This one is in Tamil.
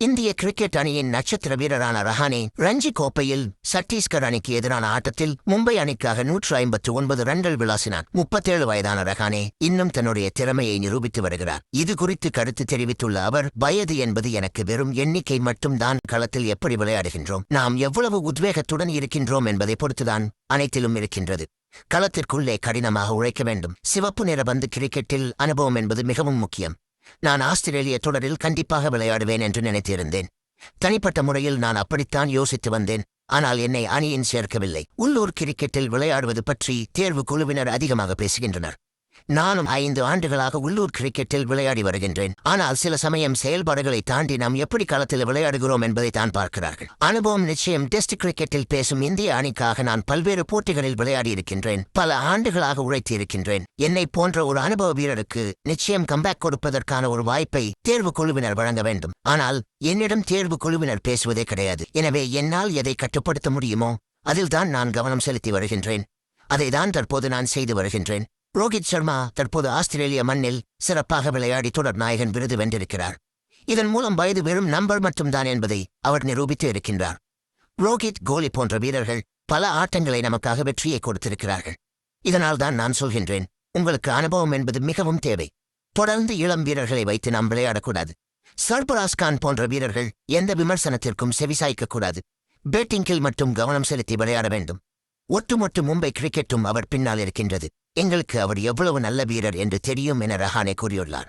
இந்திய கிரிக்கெட் அணியின் நட்சத்திர வீரரான ரஹானே ரஞ்சி கோப்பையில் சத்தீஸ்கர் அணிக்கு எதிரான ஆட்டத்தில் மும்பை அணிக்காக நூற்று ஐம்பத்து ஒன்பது ரன்கள் விளாசினார். முப்பத்தேழு வயதான ரஹானே இன்னும் தன்னுடைய திறமையை நிரூபித்து வருகிறார். இது குறித்து கருத்து தெரிவித்துள்ள அவர் வயது என்பது எனக்கு வெறும் எண்ணிக்கை மட்டும்தான் களத்தில் எப்படி விளையாடுகின்றோம்? நாம் எவ்வளவு உத்வேகத்துடன் இருக்கின்றோம் என்பதை பொறுத்துதான் அனைத்திலும் இருக்கின்றது. களத்திற்குள்ளே கடினமாக உழைக்க வேண்டும். சிவப்பு நிற பந்து கிரிக்கெட்டில் அனுபவம் என்பது மிகவும் முக்கியம். நான் ஆஸ்திரேலிய தொடரில் கண்டிப்பாக விளையாடுவேன் என்று நினைத்திருந்தேன். தனிப்பட்ட முறையில் நான் அப்படித்தான் யோசித்து வந்தேன். ஆனால் என்னை அணியின் சேர்க்கவில்லை. உள்ளூர் கிரிக்கெட்டில் விளையாடுவது பற்றி தேர்வு குழுவினர் அதிகமாக பேசுகின்றனர். நானும் ஐந்து ஆண்டுகளாக உள்ளூர் கிரிக்கெட்டில் விளையாடி வருகின்றேன். ஆனால் சில சமயம் செயல்பாடுகளை தாண்டி நாம் எப்படி களத்தில் விளையாடுகிறோம் என்பதை தான் பார்க்கிறார்கள். அனுபவம் நிச்சயம் டெஸ்ட் கிரிக்கெட்டில் பேசும் இந்திய அணிக்காக நான் பல்வேறு போட்டிகளில் விளையாடி இருக்கின்றேன் பல ஆண்டுகளாக உழைத்து இருக்கின்றேன் என்னை போன்ற ஒரு அனுபவ வீரருக்கு நிச்சயம் கம்பேக் கொடுப்பதற்கான ஒரு வாய்ப்பை தேர்வு குழுவினர் வழங்க வேண்டும். ஆனால் என்னிடம் தேர்வு குழுவினர் பேசுவதே கிடையாது. எனவே என்னால் எதை கட்டுப்படுத்த முடியுமோ அதில்தான் நான் கவனம் செலுத்தி வருகின்றேன். அதைதான் தற்போது நான் செய்து வருகின்றேன். ரோஹித் சர்மா தற்போது ஆஸ்திரேலிய மண்ணில் சிறப்பாக விளையாடி தொடர் நாயகன் விருது வென்றிருக்கிறார். இதன் மூலம் வயது வெறும் நம்பர் மட்டும்தான் என்பதை அவர் நிரூபித்து இருக்கின்றார். ரோஹித் கோலி போன்ற வீரர்கள் பல ஆட்டங்களை நமக்காக வெற்றியை கொடுத்திருக்கிறார்கள். இதனால்தான் நான் சொல்கின்றேன் உங்களுக்கு அனுபவம் என்பது மிகவும் தேவை. தொடர்ந்து இளம் வீரர்களை வைத்து நாம் விளையாடக்கூடாது. சர்பராஸ் கான் போன்ற வீரர்கள் எந்த விமர்சனத்திற்கும் செவிசாய்க்கக்கூடாது பேட்டிங்கில் மட்டும் கவனம் செலுத்தி விளையாட வேண்டும். ஒட்டுமொட்டு மும்பை கிரிக்கெட்டும் அவர் பின்னால் இருக்கின்றது. எங்களுக்கு அவர் எவ்வளவு நல்ல வீரர் என்று தெரியும் என ரஹானே கூறியுள்ளார்.